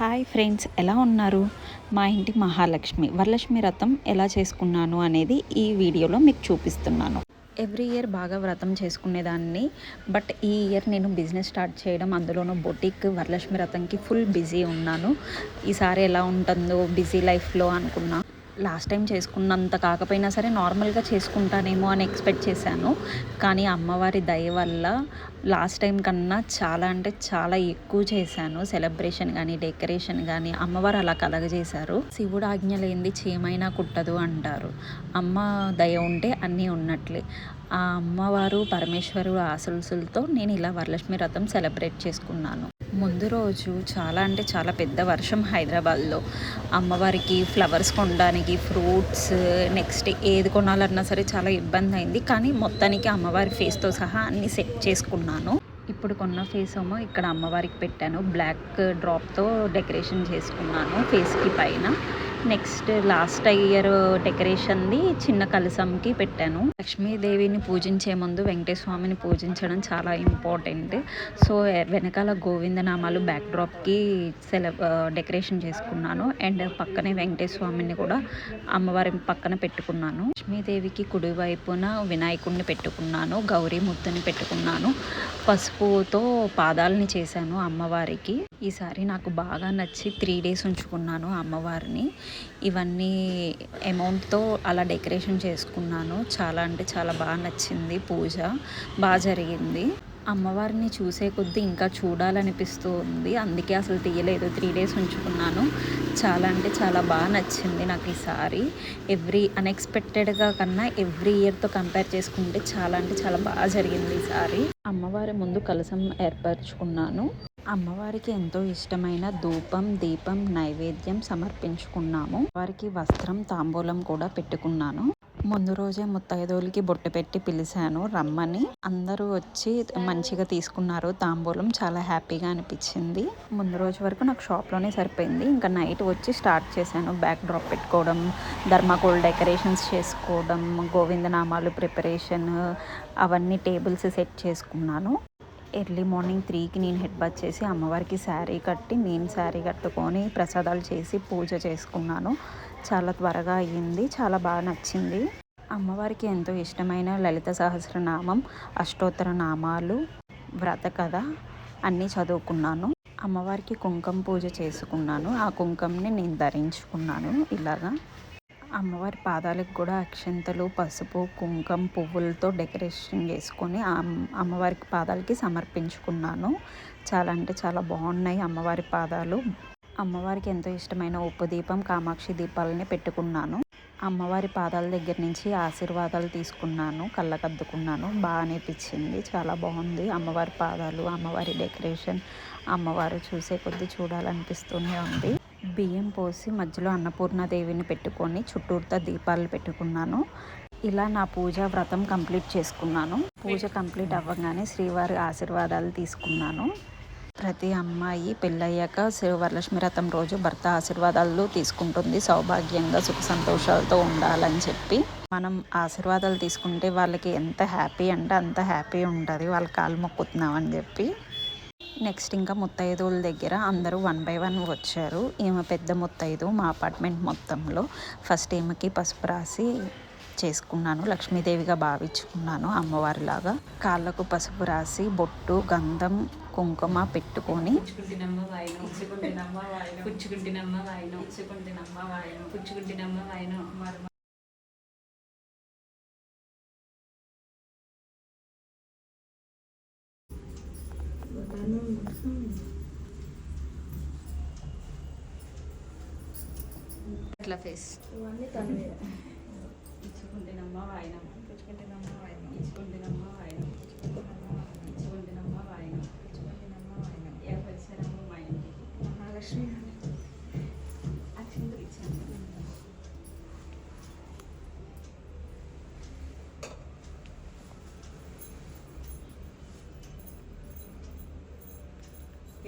Hi friends ఎలా ఉన్నారు? మా ఇంటి మహాలక్ష్మి. వరలక్ష్మి వ్రతం ఎలా చేసుకున్నాను అనేది ఈ వీడియోలో మీకు చూపిస్తున్నాను. ఎవ్రీ ఇయర్ బాగా వ్రతం చేసుకునేదాన్ని. బట్ ఈ ఇయర్ నేను బిజినెస్ స్టార్ట్ చేయడం అందులోనూ బొటిక్ వరలక్ష్మి వ్రతంకి ఫుల్ బిజీ ఉన్నాను. ఈసారి ఎలా ఉంటుందో బిజీ లైఫ్లో అనుకున్నా. లాస్ట్ టైం చేసుకున్నంత కాకపోయినా సరే నార్మల్గా చేసుకుంటానేమో అని ఎక్స్పెక్ట్ చేశాను. కానీ అమ్మవారి దయ వల్ల లాస్ట్ టైం కన్నా చాలా అంటే చాలా ఎక్కువ చేశాను. సెలబ్రేషన్ కానీ డెకరేషన్ కానీ అమ్మవారు అలా కలగజేశారు. శివుడు ఆజ్ఞ లేనిది చేమైనా కుట్టదు అంటారు. అమ్మ దయ ఉంటే అన్నీ ఉన్నట్లే. ఆ అమ్మవారు పరమేశ్వరుడు ఆశలుసులతో నేను ఇలా వరలక్ష్మి వ్రతం సెలబ్రేట్ చేసుకున్నాను. ముందు రోజు చాలా అంటే చాలా పెద్ద వర్షం హైదరాబాద్లో. అమ్మవారికి ఫ్లవర్స్ కొనడానికి ఫ్రూట్స్ నెక్స్ట్ ఏది కొనాలన్నా సరే చాలా ఇబ్బంది అయింది. కానీ మొత్తానికి అమ్మవారి ఫేస్తో సహా అన్ని సెట్ చేసుకున్నాను. ఇప్పుడు కొన్న ఫేస్ ఏమో ఇక్కడ అమ్మవారికి పెట్టాను. బ్లాక్ డ్రాప్తో డెకరేషన్ చేసుకున్నాను ఫేస్కి పైన. నెక్స్ట్ లాస్ట్ ఇయర్ డెకరేషన్ది చిన్న కలసంకి పెట్టాను. లక్ష్మీదేవిని పూజించే ముందు వెంకటేశ్వమిని పూజించడం చాలా ఇంపార్టెంట్. సో వెనకాల గోవిందనామాలు బ్యాక్ డ్రాప్కి సెల డెకరేషన్ చేసుకున్నాను. అండ్ పక్కనే వెంకటేశ్వమిని కూడా అమ్మవారి పక్కన పెట్టుకున్నాను. లక్ష్మీదేవికి కుడివైపున వినాయకుడిని పెట్టుకున్నాను గౌరీ పెట్టుకున్నాను పసుపుతో పాదాలని చేశాను అమ్మవారికి. ఈసారి నాకు బాగా నచ్చి త్రీ డేస్ ఉంచుకున్నాను అమ్మవారిని. ఇవన్నీ అమౌంట్తో అలా డెకరేషన్ చేసుకున్నాను. చాలా అంటే చాలా బాగా నచ్చింది పూజ. బాగా జరిగింది. అమ్మవారిని చూసే కొద్దీ ఇంకా చూడాలనిపిస్తూ ఉంది. అందుకే అసలు తీయలేదు. త్రీ డేస్ ఉంచుకున్నాను. చాలా అంటే చాలా బాగా నచ్చింది నాకు ఈసారి ఎవ్రీ అన్ఎక్స్పెక్టెడ్గా కన్నా ఎవ్రీ ఇయర్తో కంపేర్ చేసుకుంటే చాలా అంటే చాలా బాగా జరిగింది ఈసారి అమ్మవారి ముందు కలసం ఏర్పరచుకున్నాను. అమ్మవారికి ఎంతో ఇష్టమైన ధూపం దీపం నైవేద్యం సమర్పించుకున్నాము. వారికి వస్త్రం తాంబూలం కూడా పెట్టుకున్నాను. ముందు రోజే ముత్తైదోలికి బొట్టు పెట్టి పిలిచాను రమ్మని. అందరూ వచ్చి మంచిగా తీసుకున్నారు. తాంబూలం చాలా హ్యాపీగా అనిపించింది. ముందు రోజు వరకు నాకు షాప్లోనే సరిపోయింది. ఇంకా నైట్ వచ్చి స్టార్ట్ చేశాను. బ్యాక్ డ్రాప్ పెట్టుకోవడం ధర్మాకోల్ డెకరేషన్స్ చేసుకోవడం గోవిందనామాలు ప్రిపరేషన్ అవన్నీ టేబుల్స్ సెట్ చేసుకున్నాను. ఎర్లీ మార్నింగ్ త్రీకి నేను హెడ్ బాత్ చేసి అమ్మవారికి శారీ కట్టి నేను శారీ కట్టుకొని ప్రసాదాలు చేసి పూజ చేసుకున్నాను. చాలా త్వరగా అయ్యింది చాలా బాగా నచ్చింది. అమ్మవారికి ఎంతో ఇష్టమైన లలిత సహస్రనామం అష్టోత్తర నామాలు వ్రత కథ అన్నీ చదువుకున్నాను. అమ్మవారికి కుంకుమ పూజ చేసుకున్నాను. ఆ కుంకుమని నేను ధరించుకున్నాను ఇలాగా. అమ్మవారి పాదాలకు కూడా అక్షంతలు పసుపు కుంకుమ పువ్వులతో డెకరేషన్ చేసుకొని అమ్మవారికి పాదాలకి సమర్పించుకున్నాను. చాలా అంటే చాలా బాగున్నాయి అమ్మవారి పాదాలు. అమ్మవారికి ఎంతో ఇష్టమైన ఉప్పు దీపం కామాక్షి దీపాలని పెట్టుకున్నాను. అమ్మవారి పాదాల దగ్గర నుంచి ఆశీర్వాదాలు తీసుకున్నాను కళ్ళకద్దుకున్నాను. బాగా అనిపించింది. చాలా బాగుంది. అమ్మవారి పాదాలు అమ్మవారి డెకరేషన్ అమ్మవారు చూసే కొద్దీ చూడాలనిపిస్తూనే ఉంది. బియ్యం పోసి మధ్యలో అన్నపూర్ణాదేవిని పెట్టుకొని చుట్టూరుతా దీపాలు పెట్టుకున్నాను. ఇలా నా పూజ వ్రతం కంప్లీట్ చేసుకున్నాను. పూజ కంప్లీట్ అవ్వగానే శ్రీవారి ఆశీర్వాదాలు తీసుకున్నాను. ప్రతి అమ్మాయి పెళ్ళయ్యాక వరలక్ష్మి వ్రతం రోజు భర్త ఆశీర్వాదాలు తీసుకుంటుంది. సౌభాగ్యంగా సుఖ సంతోషాలతో ఉండాలని చెప్పి మనం ఆశీర్వాదాలు తీసుకుంటే వాళ్ళకి ఎంత హ్యాపీ అంటే అంత హ్యాపీ ఉంటుంది. వాళ్ళ కాలు మొక్కుతున్నాం అని చెప్పి. నెక్స్ట్ ఇంకా ముత్తైదువుల దగ్గర అందరూ వన్ బై వన్ వచ్చారు. ఈమె పెద్ద ముత్తైదు మా అపార్ట్మెంట్ మొత్తంలో. ఫస్ట్ ఈమెకి పసుపు రాసి చేసుకున్నాను లక్ష్మీదేవిగా భావించుకున్నాను అమ్మవారిలాగా. కాళ్ళకు పసుపు రాసి బొట్టు గంధం కుంకుమ పెట్టుకొని. ఫేస్ ఇవన్నీ తను ఇచ్చుకుంటేనమ్మ వాయినం పుచ్చుకుంటేనమ్మ వాయినం ఇచ్చుకుంటేనమ్మ వాయినం ఇచ్చుకుంటేనమ్మ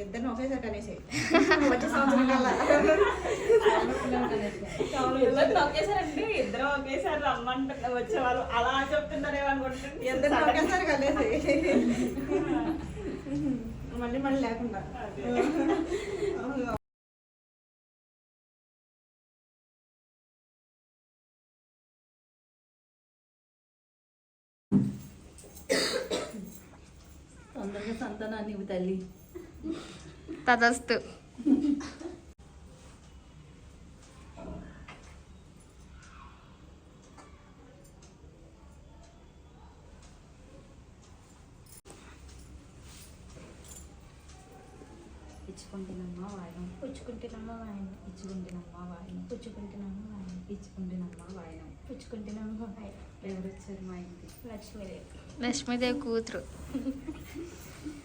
ఇద్దరిని ఒకేసారి కనేసి వచ్చే సంవత్సరం ఒకేసారి ఇద్దరు ఒకేసారి రమ్మంట వచ్చేవాళ్ళు అలా చెప్తున్నారేమో అనుకుంటుంది ఇద్దరు ఒకేసారి కనేసి మళ్ళీ మళ్ళీ లేకుండా తొందరగా సంతానాన్ని తల్లి తదస్తు. ఇచ్చుకుంటున్నమ్మా వాయనం? పుచ్చుకుంటున్నామా వాయనం? ఇచ్చుకుంటున్నమ్మా వాయనం? పుచ్చుకుంటున్నామా వాయనం? ఇచ్చుకుంటున్నమ్మా వాయనం? పుచ్చుకుంటున్నామా వాయనం? ఎవరు వచ్చారు మా ఇంటికి? లక్ష్మీదేవి. లక్ష్మీదేవి కూతురు.